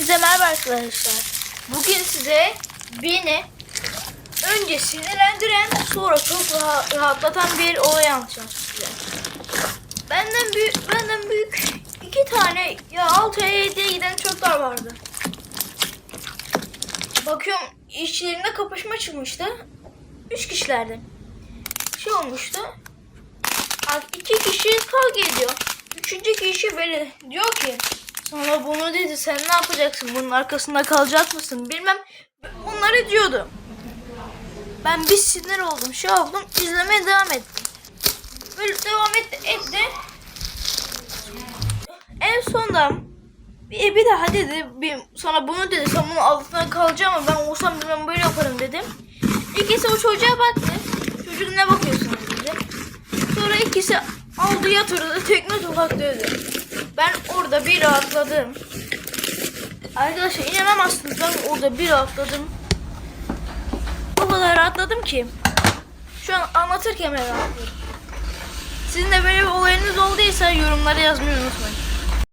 Hepinize merhaba arkadaşlar. Bugün size beni önce sinirlendiren sonra çok rahat, rahatlatan bir olay anlatacağım size. Benden büyük, benden büyük iki tane ya 6 ya 7'ye giden çocuklar vardı. Bakıyorum işlerinde kapışma çıkmıştı. Üç kişilerdi. Şey olmuştu. İki kişi kavga ediyor. Üçüncü kişi böyle diyor ki sana bunu dedi sen ne yapacaksın bunun arkasında kalacak mısın bilmem bunları diyordu. Ben bir sinir oldum şey oldum izlemeye devam ettim. Böyle devam etti etti. En sonunda bir, bir daha dedi bir, sana bunu dedi sen bunun altında kalacağım ama ben olsam ben böyle yaparım dedim. İkisi o çocuğa baktı. Çocuk ne bakıyorsun dedi. Sonra ikisi aldı yatırdı tekme tokat dövdü. Ben orada bir rahatladım. Arkadaşlar inanamazsınız ben orada bir rahatladım. O kadar rahatladım ki. Şu an anlatırken bile rahatlıyorum. Sizin de böyle bir olayınız olduysa yorumlara yazmayı unutmayın.